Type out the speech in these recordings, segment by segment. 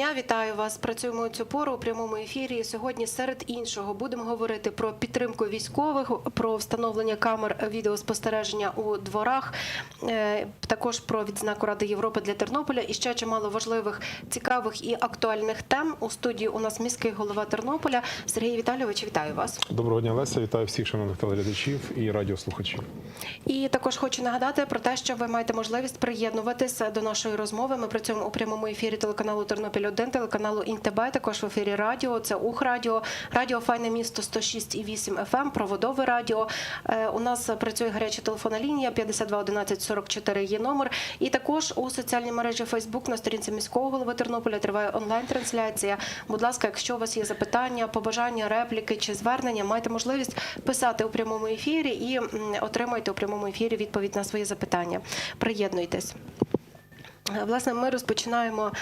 дня, вітаю вас. Працюємо у цю пору у прямому ефірі. Сьогодні, серед іншого, будемо говорити про підтримку військових, про встановлення камер відеоспостереження у дворах, е, також про відзнаку Ради Європи для Тернополя і ще чимало важливих, цікавих і актуальних тем. У студії у нас міський голова Тернополя Сергій Віталійович. Вітаю вас. Доброго дня, Леся. Вітаю всіх шановних телеглядачів і радіослухачів. І також хочу нагадати про те, що ви маєте можливість приєднуватися до нашої розмови. Ми працюємо у прямому ефірі телеканалу Тернопіль 1 телеканалу Інтеб, також в ефірі радіо. Це Ух Радіо, Файне місто 106,8 FM, проводове радіо. Е, У нас працює гаряча телефонна лінія 52 11 44 є номер. І також у соціальній мережі Фейсбук на сторінці міського голови Тернополя триває онлайн-трансляція. Будь ласка, якщо у вас є запитання, побажання, репліки чи звернення, маєте можливість писати у прямому ефірі і отримайте у прямому ефірі відповідь на свої запитання. Приєднуйтесь. Е, Власне, ми розпочинаємо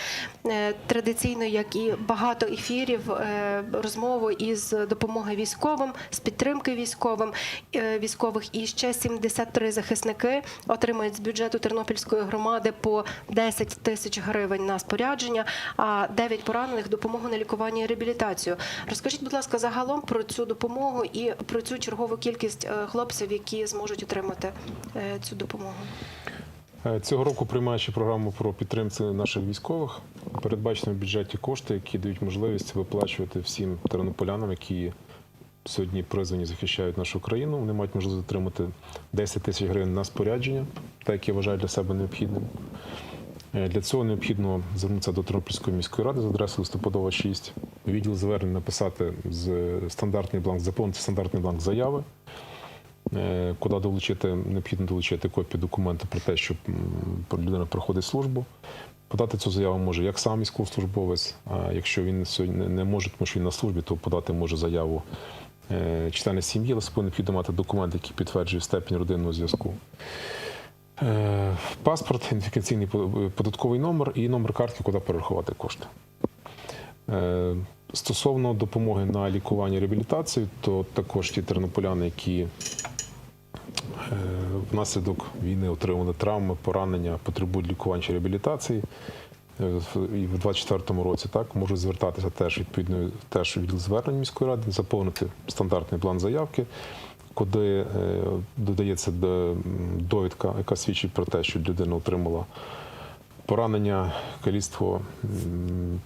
е, традиційно, як і багато ефірів, е, розмову із допомоги військовим, з підтримки військовим військових. І ще 73 захисники отримають з бюджету Тернопільської громади по 10 тисяч гривень на спорядження, а 9 поранених допомогу на лікування і реабілітацію. Розкажіть, будь ласка, загалом про цю допомогу і про цю чергову кількість хлопців, які зможуть отримати цю допомогу. Е, Цього року, приймаючи програму про підтримку наших військових, передбачено в бюджеті кошти, які дають можливість виплачувати всім тернополянам, які сьогодні призвані захищають нашу країну. Вони мають можливість отримати 10 тисяч гривень на спорядження, так як я вважаю для себе необхідним. Е, Для цього необхідно звернутися до Тернопільської міської ради за адресою листопадова 6, відділ звернень написати з стандартний бланк, заповнити стандартний бланк заяви. Е, Куди долучити, необхідно долучити копію документу про те, що людина проходить службу. Подати цю заяву може як сам військовослужбовець, а якщо він сьогодні не може, тому що він на службі, то подати може заяву е, члени сім'ї, але собою необхідно мати документ, який підтверджує степінь родинного зв'язку. Е, Паспорт, ідентифікаційний податковий номер і номер картки, куди перерахувати кошти. Стосовно допомоги на лікування реабілітацію, то також ті тернополяни, які внаслідок війни отримали травми, поранення, потребують лікування чи реабілітації. е, І в 2024 році так можуть звертатися теж відповідно теж відділ звернень міської ради, заповнити стандартний план заявки, куди е, додається довідка, яка свідчить про те, що людина отримала поранення, каліцтво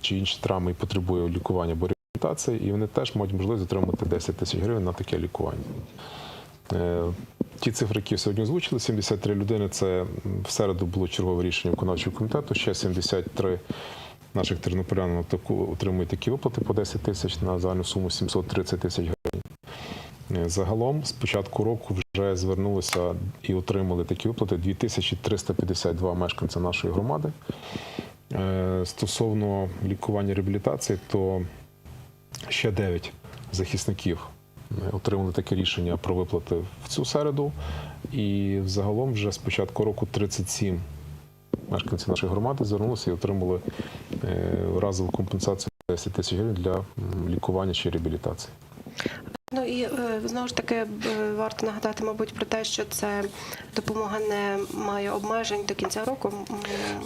чи інші травми і потребує лікування або реабілітації, і вони теж мають можливість отримати 10 тисяч гривень на таке лікування. Ті цифри, які сьогодні озвучили, 73 людини. Це в середу було чергове рішення виконавчого комітету. Ще 73 наших тернополян отримують такі виплати по 10 тисяч на загальну суму 730 тисяч гривень. Е, Загалом з початку року вже звернулося і отримали такі виплати 2352 мешканця нашої громади. Е, Стосовно лікування реабілітації, то ще 9 захисників отримали таке рішення про виплати в цю середу. І загалом вже з початку року 37 мешканців нашої громади звернулися і отримали е, разову компенсацію 10 тисяч гривень для лікування чи реабілітації. Ну і е, знову ж таки е, варто нагадати, мабуть, про те, що це допомога не має обмежень до кінця року.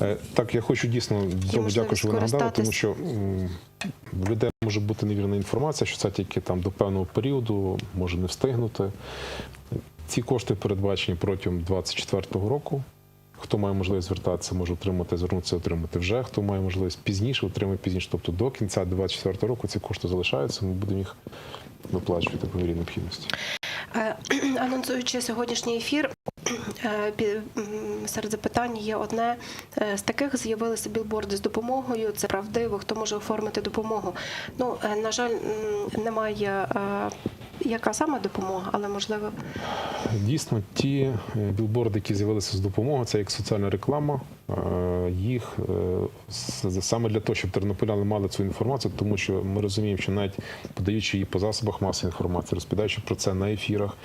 Е, Так, я хочу дійсно дуже дякую, що ви нагадали, тому що в людей може бути невірна інформація, що це тільки там до певного періоду може не встигнути. Ці кошти передбачені протягом 2024 року. Хто має можливість звертатися, може отримати, звернутися, отримати вже. Хто має можливість пізніше, отримає пізніше. Тобто до кінця 2024 року ці кошти залишаються. Ми будемо їх виплачувати по мірі необхідності. Е, Анонсуючи сьогоднішній ефір, е, серед запитань є одне Е, з таких з'явилися білборди з допомогою. Це правдиво, хто може оформити допомогу. Ну на жаль, немає. Яка саме допомога, але можливо Дійсно, ті е, білборди, які з'явилися з допомогою, це як соціальна реклама. Е, Їх е, саме для того, щоб тернополяни мали цю інформацію, тому що ми розуміємо, що навіть подаючи її по засобах масової інформації, розповідаючи про це на ефірах,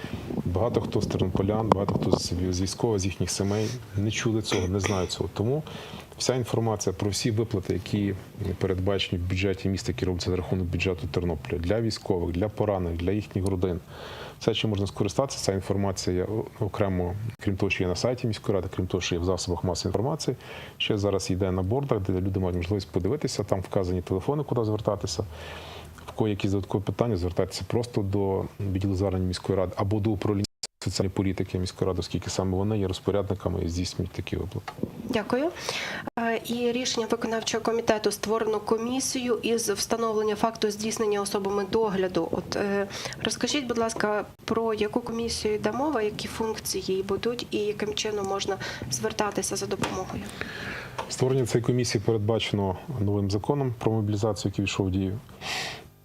багато хто з тернополян, багато хто з військових, з їхніх сімей не чули цього, не знають цього. Тому вся інформація про всі виплати, які передбачені в бюджеті міста, які робляться за рахунок бюджету Тернополя для військових, для поранених, для їхніх родин. Все, чим можна скористатися, ця інформація окремо, крім того, що є на сайті міської ради, крім того, що є в засобах масової інформації. Ще зараз йде на бордах, де люди мають можливість подивитися. Там вказані телефони, куди звертатися. В кого якісь додаткові питання, звертатися просто до відділу звернень міської ради або до управління соціальної політики міської ради, оскільки саме вони є розпорядниками і здійснюють такі виплати. Дякую. І рішення виконавчого комітету створено комісію із встановлення факту здійснення особами догляду. От е, розкажіть, будь ласка, про яку комісію йде мова, які функції їй будуть, і яким чином можна звертатися за допомогою? Створення цієї комісії передбачено новим законом про мобілізацію, який війшов в дію.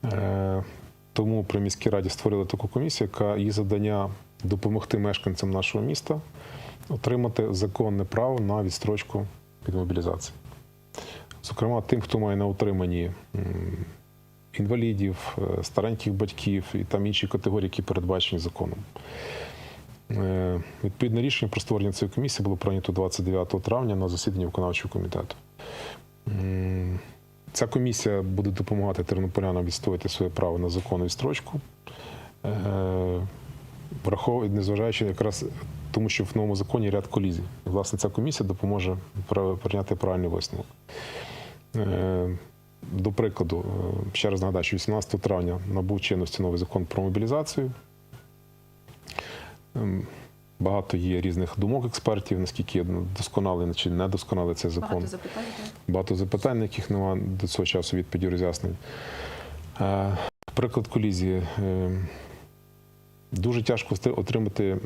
Е, Тому при міській раді створили таку комісію, яка її завдання допомогти мешканцям нашого міста отримати законне право на відстрочку від мобілізації. Зокрема, тим, хто має на утриманні інвалідів, е, стареньких батьків і там інші категорії, які передбачені законом. Е, Відповідне рішення про створення цієї комісії було прийнято 29 травня на засіданні виконавчого комітету. Ця комісія буде допомагати тернополянам відстояти своє право на законну відстрочку, Е, враховує, незважаючи якраз тому, що в новому законі ряд колізій. Власне, ця комісія допоможе прийняти правильний висновок. Е, До прикладу, е, ще раз нагадаю, що 18 травня набув чинності новий закон про мобілізацію. Ем, Багато є різних думок експертів, наскільки досконалий чи недосконалий цей закон. Багато запитань. Багато запитань, на яких немає до цього часу відповіді роз'яснень. Е, Приклад колізії. Дуже тяжко отримати е,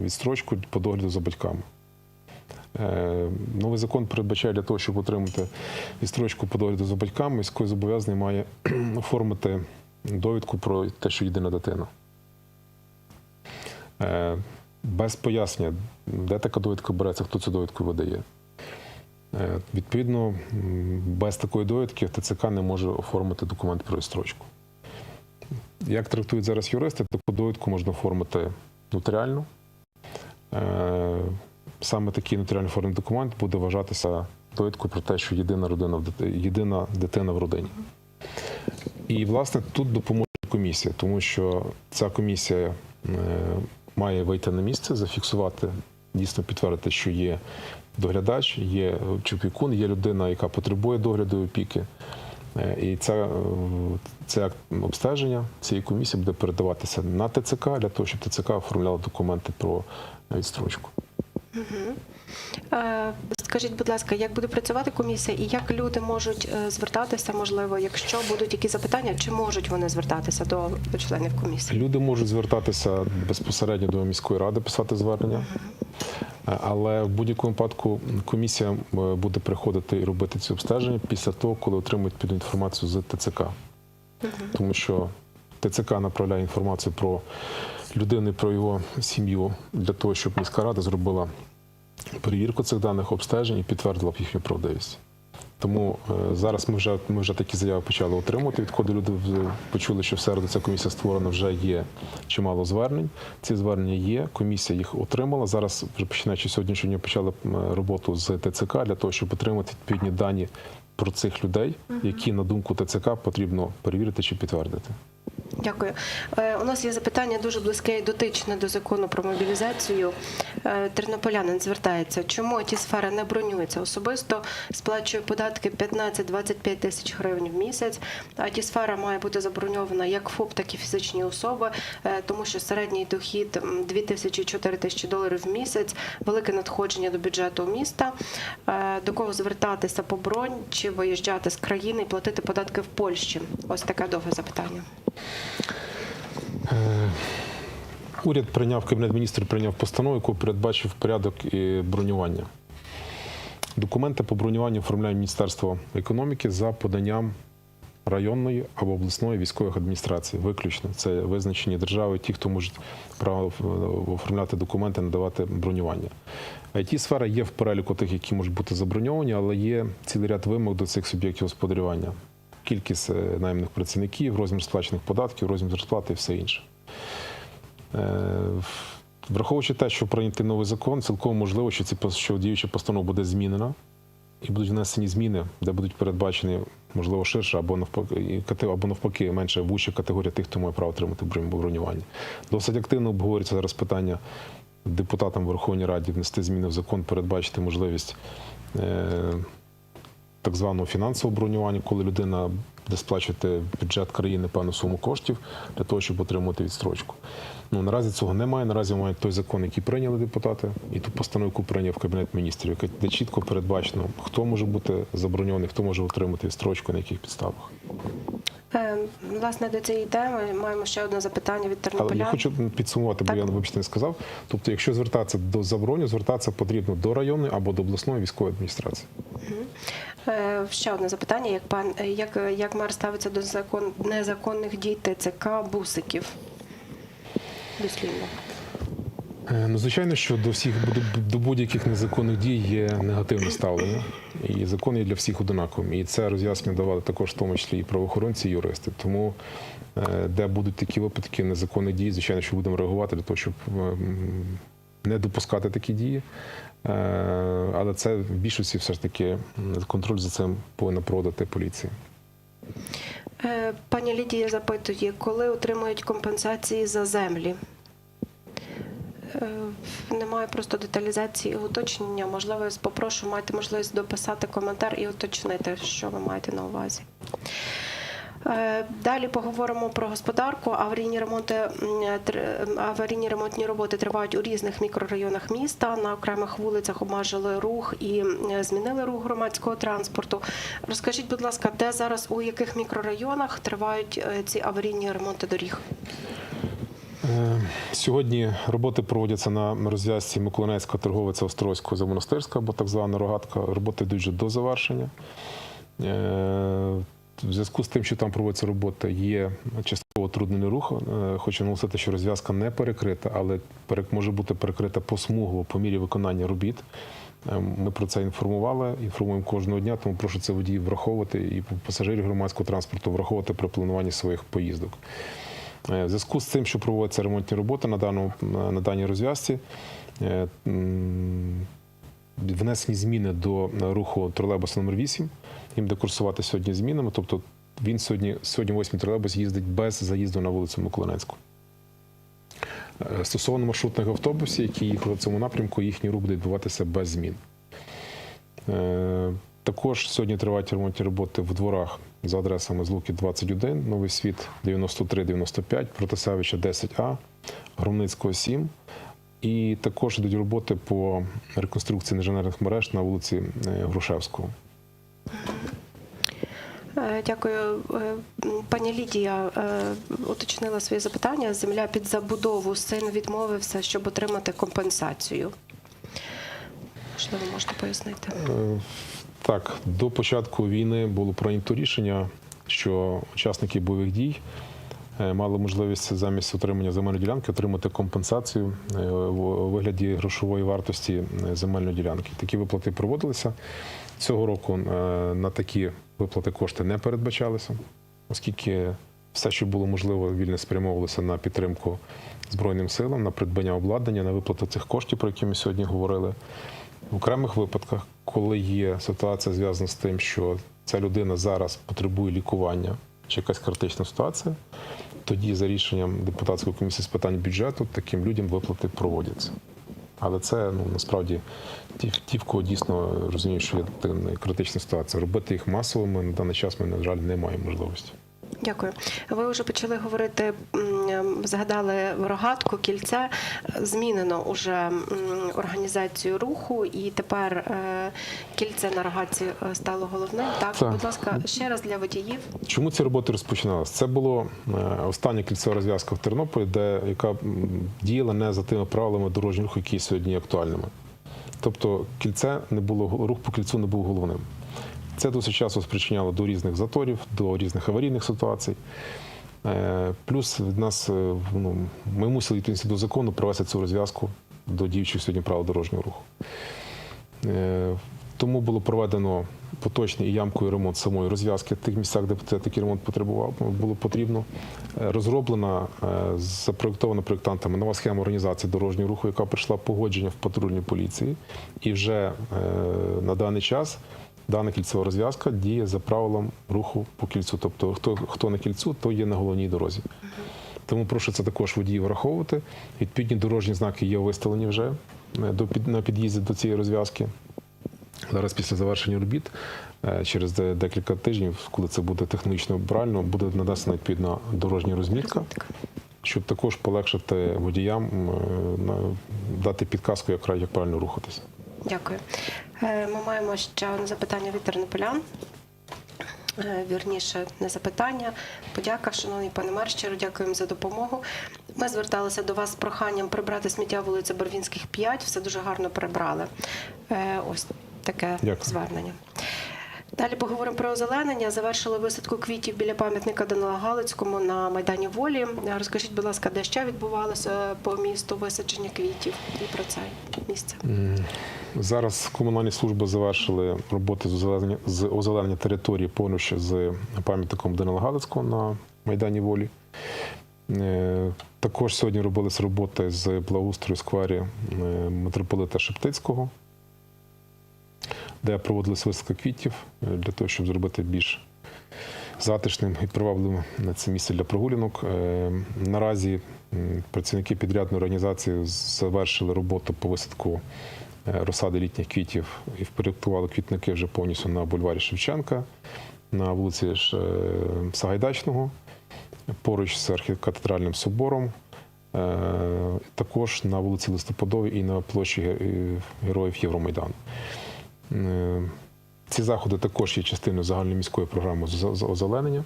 відстрочку по догляду за батьками. Е, Новий закон передбачає для того, щоб отримати відстрочку по догляду за батьками, військовозобов'язаний має оформити довідку про те, що єдина дитина. Е, Без пояснення, де така довідка береться, хто цю довідку видає. Відповідно, без такої довідки ТЦК не може оформити документ про відстрочку. Як трактують зараз юристи, таку довідку можна оформити нотаріально. Е, Саме такий нотаріально оформлений документ буде вважатися довідкою про те, що єдина родина в дити- єдина дитина в родині. І, власне, тут допоможе комісія, тому що ця комісія е, має вийти на місце, зафіксувати, дійсно підтвердити, що є доглядач, є чи опікун, є людина, яка потребує догляду і опіки. Е, І це, е, це обстеження цієї комісії буде передаватися на ТЦК для того, щоб ТЦК оформляло документи про відстрочку. Е, Скажіть, будь ласка, як буде працювати комісія і як люди можуть е, звертатися, можливо, якщо будуть якісь запитання, чи можуть вони звертатися до, до членів комісії? Люди можуть звертатися безпосередньо до міської ради, писати звернення. Е, Але в будь-якому випадку комісія буде приходити і робити ці обстеження після того, коли отримують піду інформацію з ТЦК. Тому що ТЦК направляє інформацію про людину, і про його сім'ю для того, щоб міська рада зробила перевірку цих даних обстежень і підтвердила б їхню правдивість. Тому е, зараз ми вже ми вже такі заяви почали отримувати. Відходи люди почули, що в середу ця комісія створена, вже є чимало звернень. Ці звернення є. Комісія їх отримала. Зараз вже починаючи сьогоднішнього дня почали роботу з ТЦК для того, щоб отримати відповідні дані про цих людей, які на думку ТЦК потрібно перевірити чи підтвердити. Дякую. Е, У нас є запитання дуже близьке і дотичне до закону про мобілізацію. Е, Тернополянин звертається, чому ті сфери не бронюються особисто, сплачує податки 15-25 тисяч гривень в місяць. А ті сфера має бути заброньована як ФОП, так і фізичні особи, е, тому що середній дохід 2 тисячі 4 тисячі доларів в місяць, велике надходження до бюджету міста. До кого звертатися по бронь чи виїжджати з країни і платити податки в Польщі? Ось таке довге запитання. Уряд прийняв кабінет міністрів прийняв постанову, яку передбачив порядок і бронювання. Документи по бронюванню оформляє Міністерство економіки за поданням районної або обласної військових адміністрацій. Виключно це визначені держави, ті, хто можуть право е, оформляти документи, надавати бронювання. it сфера є в переліку тих, які можуть бути заброньовані, але є цілий ряд вимог до цих суб'єктів господарювання. Кількість е, найманих працівників, розмір сплачених податків, розмір зарплати і все інше. Е, Враховуючи те, що прийнятий новий закон, цілком можливо, що ці що діюча постанова буде змінена. і будуть внесені зміни, де будуть передбачені, можливо, ширше або навпаки, або навпаки менше вуща категорія тих, хто має право отримати бронювання. Досить активно обговорюється зараз питання депутатам Верховній Раді внести зміни в закон, передбачити можливість. Е- так званого фінансового бронювання, коли людина буде сплачувати бюджет країни певну суму коштів для того, щоб отримати відстрочку. Ну наразі цього немає. Наразі мають той закон, який прийняли депутати, і ту постанову, яку прийняв кабінет міністрів, яка де чітко передбачено, хто може бути заброньований, хто може отримати відстрочку, на яких підставах. Е, Власне, до цієї теми маємо ще одне запитання від Але я хочу підсумувати, бо я вибачте не сказав. Тобто, якщо звертатися до заброню, звертатися потрібно до районної або до обласної військової адміністрації. Угу. Ще одне запитання: як пан як, як мер ставиться до закон незаконних дій ТЦК бусиків? Дослівно. Е, Ну, звичайно, що до всіх до- будь-яких незаконних дій є негативне ставлення, і закон є для всіх одинаковим. І це роз'яснення давали також, в тому числі і правоохоронці, і юристи. Тому, е, де будуть такі випадки незаконних дій, звичайно, що будемо реагувати для того, щоб ем, не допускати такі дії. Е, Але це в більшості все ж таки контроль за цим повинна проводити поліція. Пані Лідія запитує, коли отримують компенсації за землі? Е, Немає просто деталізації і уточнення. Можливо, попрошу, маєте можливість дописати коментар і уточнити, що ви маєте на увазі. Е, Далі поговоримо про господарку. Аварійні ремонти аварійні ремонтні роботи тривають у різних мікрорайонах міста. На окремих вулицях обмежили рух і змінили рух громадського транспорту. Розкажіть, будь ласка, де зараз у яких мікрорайонах тривають е, ці аварійні ремонти доріг? Е, Сьогодні роботи проводяться на розв'язці Миколаївська торговиця Острозького за монастирська, або так звана рогатка. Роботи йдуть вже до завершення. Е, В зв'язку з тим, що там проводиться робота, є частково трудний рух. Е, Хочу наголосити, що розв'язка не перекрита, але може бути перекрита посмугово по мірі виконання робіт. Ми про це інформували, інформуємо кожного дня, тому прошу це водіїв враховувати і пасажирів громадського транспорту враховувати при плануванні своїх поїздок. Е, В зв'язку з цим, що проводяться ремонтні роботи на, даному, на даній розв'язці, е, внесені зміни до руху тролейбуса номер 8 Їм буде курсувати сьогодні змінами. Тобто він сьогодні, сьогодні 8 тролейбус їздить без заїзду на вулицю Миколаївську. Е, Стосовно маршрутних автобусів, які їхали в цьому напрямку, їхній рух буде відбуватися без змін. Також сьогодні тривають ремонтні роботи в дворах за адресами Злуки 21, Новий Світ 93-95, Протасевича 10А, Громницького 7. І також йдуть роботи по реконструкції інженерних мереж на вулиці е, Грушевського. Е, Дякую. Е, Пані Лідія уточнила свої запитання. Земля під забудову. Син відмовився, щоб отримати компенсацію. Можливо, можете пояснити. Так, до початку війни було прийнято рішення, що учасники бойових дій е, мали можливість замість отримання земельної ділянки отримати компенсацію е, у вигляді грошової вартості е, земельної ділянки. Такі виплати проводилися. Цього року на такі виплати кошти не передбачалися, оскільки все, що було можливо, вільно спрямовувалося на підтримку Збройним силам, на придбання обладнання, на виплату цих коштів, про які ми сьогодні говорили. В окремих випадках, коли є ситуація зв'язана з тим, що ця людина зараз потребує лікування чи якась критична ситуація, тоді за рішенням депутатської комісії з питань бюджету таким людям виплати проводяться. Але це ну насправді ті, ті, в кого дійсно розуміють, що є критична ситуація. Робити їх масовими на даний час ми, на жаль, не маємо можливості. Дякую. Ви вже почали говорити, згадали рогатку, кільце. Змінено уже організацію руху, і тепер е, кільце на рогатці е, стало головним. Так, Так. будь ласка, ще раз для водіїв. Чому ці роботи розпочиналися? Це було е, остання кільцева розв'язка в Тернополі, де яка діяла не за тими правилами дорожнього руху, які сьогодні є актуальними. Тобто кільце не було рух по кільцю не був головним. Це досить часто спричиняло до різних заторів, до різних аварійних ситуацій. Е, Плюс від нас е, ну, ми мусили йти до закону провести цю розв'язку до діючих сьогодні правил дорожнього руху. Е, Тому було проведено поточний і ямковий ремонт самої розв'язки в тих місцях, де такий ремонт потребував, було потрібно. Е, Розроблена, е, запроєктована проєктантами нова схема організації дорожнього руху, яка прийшла погодження в патрульній поліції. І вже е, на даний час дана кільцева розв'язка діє за правилом руху по кільцю. Тобто, хто, хто на кільцю, то є на головній дорозі. Тому прошу це також водіїв враховувати. Відповідні дорожні знаки є виставлені вже е, до під- на під'їзді до цієї розв'язки. Зараз після завершення робіт, е, через декілька тижнів, коли це буде технологічно правильно, буде надасена відповідна дорожня розмітка, щоб також полегшити водіям, е, дати підказку, як правильно рухатися. Дякую. Е, Ми маємо ще одне запитання від тернополян. Е, Вірніше, не запитання. Подяка, шановний пане мер, щиро дякуємо за допомогу. Ми зверталися до вас з проханням прибрати сміття вулиця Барвінських 5. Все дуже гарно прибрали. Е, Ось таке Дякую. звернення. Далі поговоримо про озеленення. Завершили висадку квітів біля пам'ятника Данила Галицькому на Майдані Волі. Розкажіть, будь ласка, де ще відбувалося по місту висадження квітів і про це місце? Зараз комунальні служби завершили роботи з озеленення, з озеленення території повністю з пам'ятником Данила Галицького на Майдані Волі. Е, Також сьогодні робилися роботи з благоустрою сквері митрополита Шептицького, де проводилися висадка квітів е, для того, щоб зробити більш затишним і привабливим на це місце для прогулянок. Е, Наразі працівники підрядної організації завершили роботу по висадку е, розсади літніх квітів і впорядкували квітники вже повністю на бульварі Шевченка, на вулиці е, Сагайдачного, поруч з архікатедральним собором. е, Також на вулиці Листопадовій і на площі е, Героїв Євромайдану. Е, Ці заходи також є частиною загальноміської програми з з озеленення,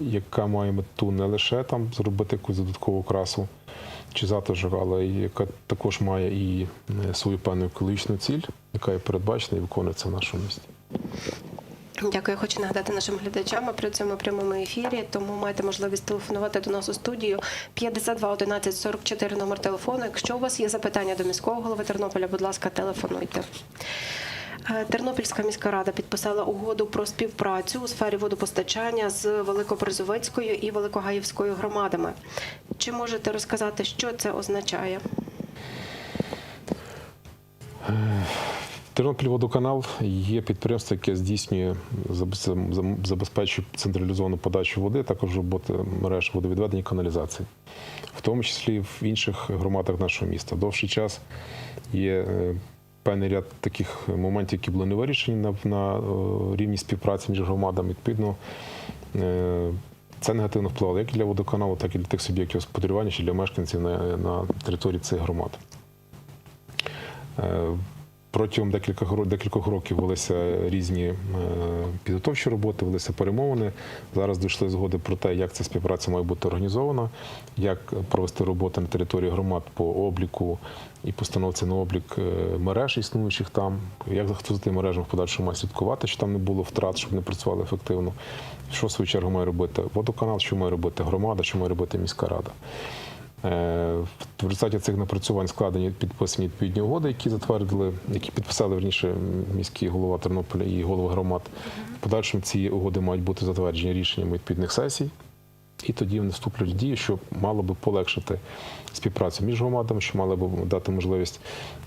яка має мету не лише там зробити якусь додаткову красу чи затишок, але яка також має і е, свою певну екологічну ціль, яка є передбачена і виконується в нашому місті. Дякую. Хочу нагадати нашим глядачам. Працюємо в прямому ефірі, тому маєте можливість телефонувати до нас у студію 52 11 44 номер телефону. Якщо у вас є запитання до міського голови Тернополя, будь ласка, телефонуйте. Е, Тернопільська міська рада підписала угоду про співпрацю у сфері водопостачання з Великоброзовицькою і Великогаївською громадами. Чи можете розказати, що це означає? Тернопільводоканал є підприємство, яке здійснює забезпечує централізовану подачу води, також роботи мереж водовідведення і каналізації, в тому числі в інших громадах нашого міста. Довший час є е, певний ряд таких моментів, які були не вирішені на, на е, рівні співпраці між громадами. Відповідно, е, це негативно впливало як для водоканалу, так і для тих суб'єктів господарювання, чи для мешканців на, на території цих громад. Протягом декількох, декількох років велися різні е, підготовчі роботи, велися перемовини. Зараз дійшли згоди про те, як ця співпраця має бути організована, як провести роботи на території громад по обліку і постановці на облік е, мереж існуючих там, як хто за тим мережам в подальшому має слідкувати, щоб там не було втрат, щоб не працювали ефективно. Що в свою чергу має робити водоканал, що має робити громада, що має робити міська рада. Е, В результаті цих напрацювань складені підписані відповідні угоди, які затвердили, які підписали верніше міський голова Тернополя і голови громад. В подальшому ці угоди мають бути затверджені рішеннями відповідних сесій. І тоді вони вступлять в дію, що мало би полегшити співпрацю між громадами, що мало би дати можливість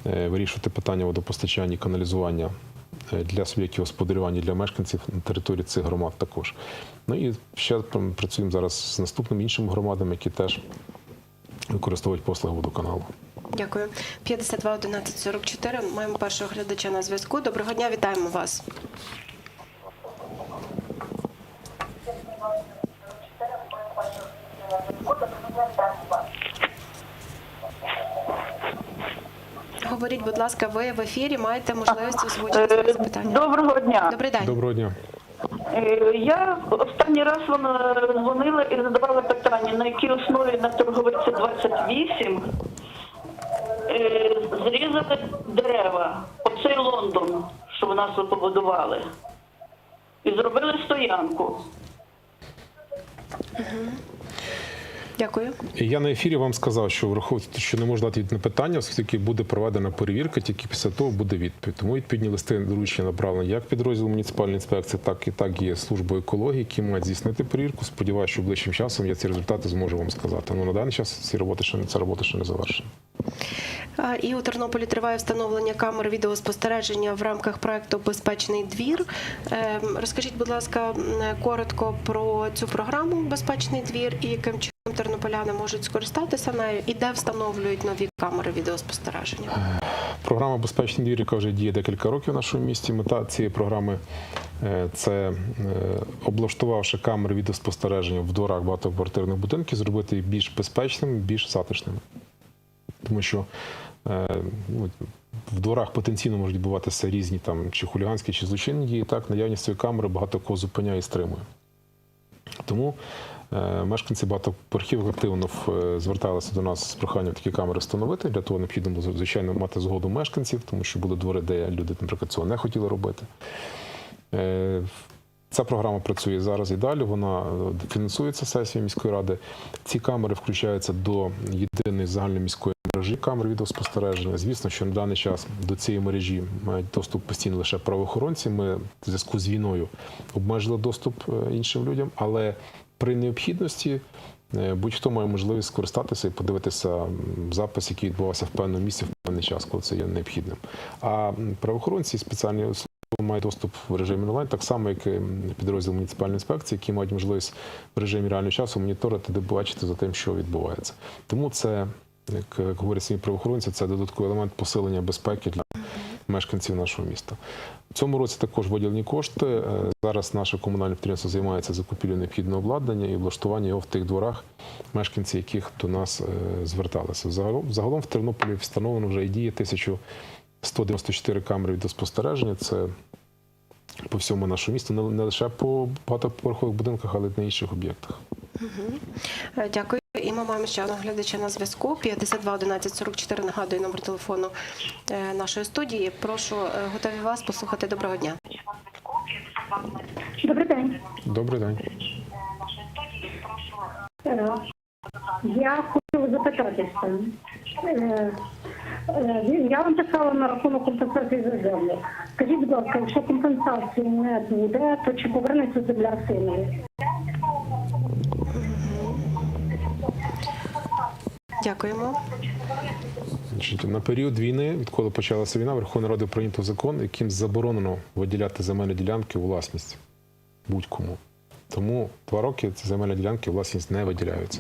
е, вирішувати питання водопостачання і каналізування е, для суб'єктів господарювання для мешканців на території цих громад також. Ну і ще працюємо зараз з наступними іншими громадами, які теж використовують послуги водоканалу. Дякую. 52 11 44. Маємо першого глядача на зв'язку. Доброго дня, вітаємо вас. Говоріть, будь ласка, ви в ефірі маєте можливість озвучити своє Е, запитання. Доброго дня. Добрий день. Доброго дня. Е, Я останній раз вона дзвонила і задавала питання, на якій основі на торговиці 28 е, зрізали дерева. Оцей Лондон, що в нас побудували. І зробили стоянку. Дякую. Я на ефірі вам сказав, що враховуйте, що не можна дати відповідь на питання, оскільки буде проведена перевірка, тільки після того буде відповідь. Тому відповідні листи доручення направлені як підрозділ муніципальної інспекції, так і так і службою екології, які мають здійснити перевірку. Сподіваюся, що ближчим часом я ці результати зможу вам сказати. Ну на даний час ці роботи ще не ця робота ще не завершена. І у Тернополі триває встановлення камер відеоспостереження в рамках проекту Безпечний двір. Ем, Розкажіть, будь ласка, коротко про цю програму Безпечний двір і яким чином тернополяни можуть скористатися нею і де встановлюють нові камери відеоспостереження. Програма Безпечний двір, вже діє декілька років в нашому місті. Мета цієї програми е, це е, облаштувавши камери відеоспостереження в дворах багатоквартирних будинків, зробити їх більш безпечними, більш затишними. Тому що е, ну, в дворах потенційно можуть відбуватися різні там чи хуліганські, чи злочинні дії. Так, наявність цієї камери багато кого зупиняє і стримує. Тому мешканці багатоповерхівок активно е, зверталися до нас з проханням такі камери встановити. Для того необхідно було звичайно мати згоду мешканців, тому що були двори, де люди, наприклад, цього не хотіли робити. Е, Ця програма працює зараз і далі. Вона е, фінансується сесією міської ради. Ці камери включаються до єдиної загальної міської мережі камер відеоспостереження. Звісно, що на даний час до цієї мережі мають доступ постійно лише правоохоронці. Ми в зв'язку з війною обмежили доступ е, іншим людям, але при необхідності. е, Будь-хто має можливість скористатися і подивитися запис, який відбувався в певному місці в певний час, коли це є необхідним. А правоохоронці спеціальні особи мають доступ в режимі онлайн, так само, як і підрозділ муніципальної інспекції, які мають можливість в режимі реального часу моніторити, де бачити за тим, що відбувається. Тому це, як, говорять самі правоохоронці, це додатковий елемент посилення безпеки для мешканців нашого міста. В цьому році також виділені кошти. Е, Зараз наше комунальне підприємство займається закупівлею необхідного обладнання і влаштування його в тих дворах, мешканці яких до нас е, зверталися. Загалом, в Тернополі встановлено вже і діє 1194 камери відеоспостереження. Це по всьому нашому місту, не, не лише по багатоповерхових будинках, але й на інших об'єктах. Е, Дякую. Ми маємо ще одного глядача на зв'язку. 52 11 44, нагадую номер телефону е, нашої студії. Прошу, е, готові вас послухати. Доброго дня. Добрий день. Добрий день. Е, Я хотіла запитатися. Я вам писала на рахунок компенсації за землю. Скажіть, будь ласка, якщо компенсації не буде, то чи повернеться земля синові? Дякуємо. На період війни, відколи почалася війна, Верховна Рада прийнято закон, яким заборонено виділяти земельні ділянки у власність будь-кому. Тому два роки ці земельні ділянки власність не виділяються.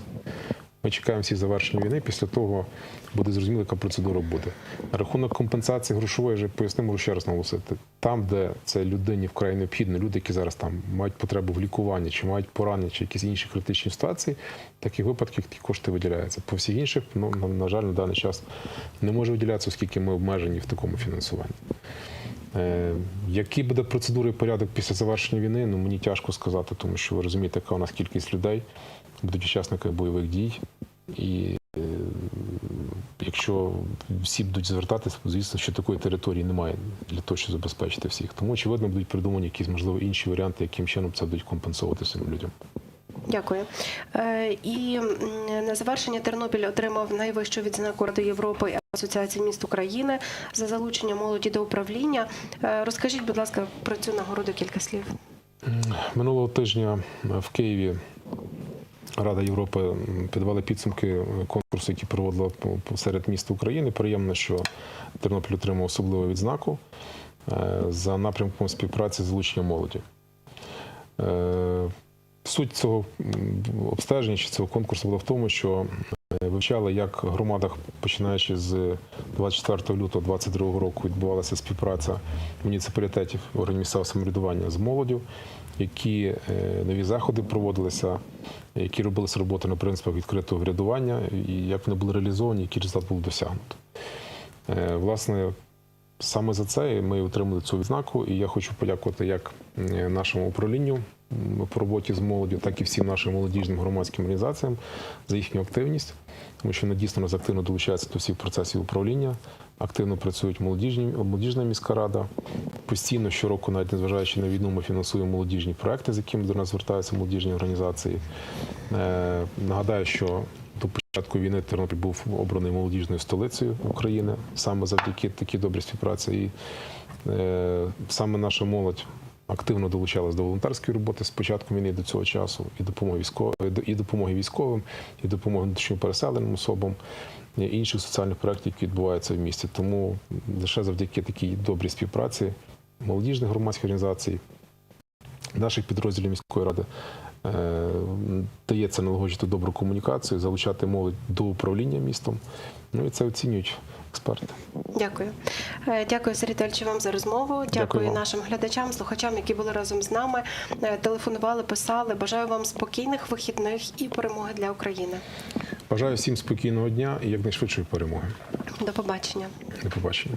Ми чекаємо всі завершення війни. Після того буде зрозуміло, яка процедура буде. На рахунок компенсації грошової вже пояснимо ще раз наголосити. Там, де це людині вкрай необхідно, люди, які зараз там мають потребу в лікуванні, чи мають поранення, чи якісь інші критичні ситуації, в таких випадках ті кошти виділяються. По всіх інших, ну на, жаль, на даний час не може виділятися, оскільки ми обмежені в такому фінансуванні. Е, який буде процедура і порядок після завершення війни, ну мені тяжко сказати, тому що ви розумієте, яка у нас кількість людей, будуть учасники бойових дій. І е, якщо всі будуть звертатися, звісно, що такої території немає для того, щоб забезпечити всіх. Тому, очевидно, будуть придумані якісь, можливо, інші варіанти, яким чином це будуть компенсувати цим людям. Дякую. Е, І на завершення Тернопіль отримав найвищу відзнаку Ради Європи Асоціації міст України за залучення молоді до управління. Е, Розкажіть, будь ласка, про цю нагороду кілька слів. Минулого тижня в Києві Рада Європи підвела підсумки конкурсу, який проводила серед міст України. Приємно, що Тернопіль отримав особливу відзнаку е, за напрямком співпраці з залученням молоді. Е, Суть цього обстеження чи цього конкурсу була в тому, що е, вивчали, як в громадах, починаючи з 24 лютого 2022 року, відбувалася співпраця муніципалітетів органів місцевого самоврядування з молоддю, які е, нові заходи проводилися, які робилися роботи на принципах відкритого врядування, і як вони були реалізовані, який результат був досягнуто. Е, Власне, саме за це ми отримали цю відзнаку, і я хочу подякувати як нашому управлінню по роботі з молоддю, так і всім нашим молодіжним громадським організаціям за їхню активність, тому що вони дійсно нас активно долучаються до всіх процесів управління. Активно працюють молодіжні, молодіжна міська рада. Постійно щороку, навіть незважаючи на війну, ми фінансуємо молодіжні проекти, з якими до нас звертаються молодіжні організації. Е, нагадаю, що до початку війни Тернопіль був обраний молодіжною столицею України саме завдяки такій добрій співпраці. І е, саме наша молодь активно долучалися до волонтерської роботи з початку війни до цього часу, і допомоги військовим, і допомоги військовим, і допомоги внутрішньо переселеним особам, інших соціальних проєктів, які відбуваються в місті. Тому лише завдяки такій добрій співпраці молодіжних громадських організацій, наших підрозділів міської ради е, дається налагоджувати добру комунікацію, залучати молодь до управління містом. Ну і це оцінюють експерти. Дякую. Е, Дякую, Сергій вам за розмову. Дякую, Дякую вам. нашим глядачам, слухачам, які були разом з нами. Е, Телефонували, писали. Бажаю вам спокійних вихідних і перемоги для України. Бажаю всім спокійного дня і якнайшвидшої перемоги. До побачення. До побачення.